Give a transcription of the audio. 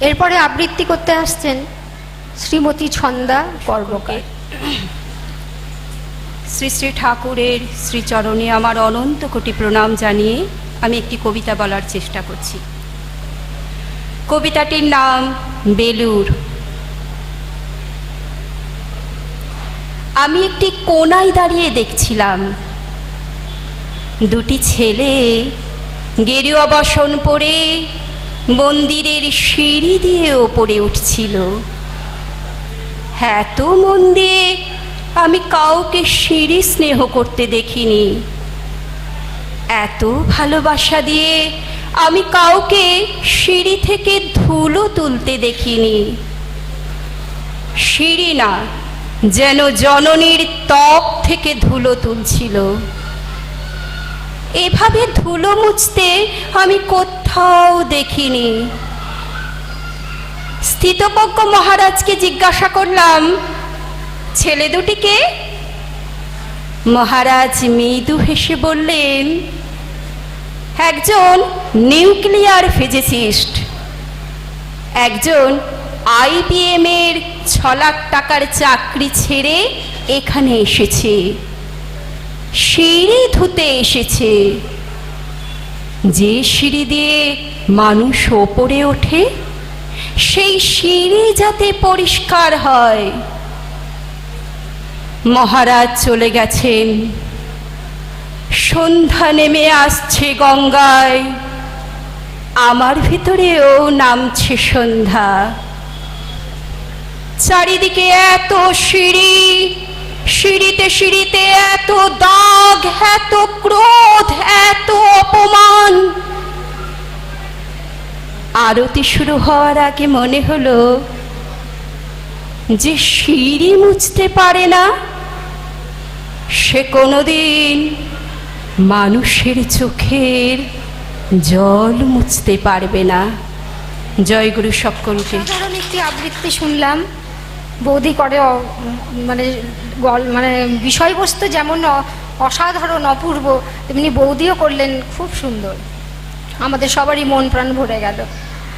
এরপরে আবৃত্তি করতে আসছেন শ্রীমতী ছন্দা কর্মকার। শ্রী শ্রী ঠাকুরের শ্রীচরণে আমার অনন্ত কোটি প্রণাম জানিয়ে আমি একটি কবিতা বলার চেষ্টা করছি। কবিতাটির নাম বেলুর। আমি একটি কোনায় দাঁড়িয়ে দেখছিলাম। দুটি ছেলে গেরুয়া বসন পরে মন্দিরের সিঁড়ি দিয়ে ওপরে উঠছিল। এত মন দিয়ে আমি কাউকে সিঁড়ি স্নেহ করতে দেখিনি। এত ভালোবাসা দিয়ে আমি কাউকে সিঁড়ি থেকে ধুলো তুলতে দেখিনি। সিঁড়ি না, যেন জননীর ত্বক থেকে ধুলো তুলছিল। এভাবে ধুলো মুছতে আমি কোথাও দেখিনি। স্থিতপজ্ঞ মহারাজকে জিজ্ঞাসা করলাম, ছেলে দুটিকে? মহারাজ মৃদু হেসে বললেন, একজন নিউক্লিয়ার ফিজিসিস্ট, একজন আইবিএম এর ছ লাখ টাকার চাকরি ছেড়ে এখানে এসেছে, সিঁড়ি ধুতে এসেছে। যে সিঁড়ি দিয়ে মানুষ ওপরে ওঠে, সেই সিঁড়ি যাতে পরিষ্কার হয়। মহারাজ চলে গেছেন। সন্ধ্যা নেমে আসছে গঙ্গায়। আমার ভিতরেও নামছে সন্ধ্যা। চারিদিকে এত সিঁড়ি, সিঁড়িতে সিঁড়িতে এত দাগ, এত ক্রোধ। আরতি শুরু হওয়ার আগে মনে হলো যে সিঁড়ি মুছতে পারে না, সে কোনোদিন মানুষের চোখের জল মুছতে পারবে না। জয়গুরু সকলকে। সাধারণ একটি আবৃত্তি শুনলাম। বৌদি করে মানে গল- মানে বিষয়বস্তু যেমন অসাধারণ, অপূর্ব, তেমনি বৌদিও করলেন, খুব সুন্দর। আমাদের সবারই মন প্রাণ ভরে গেল।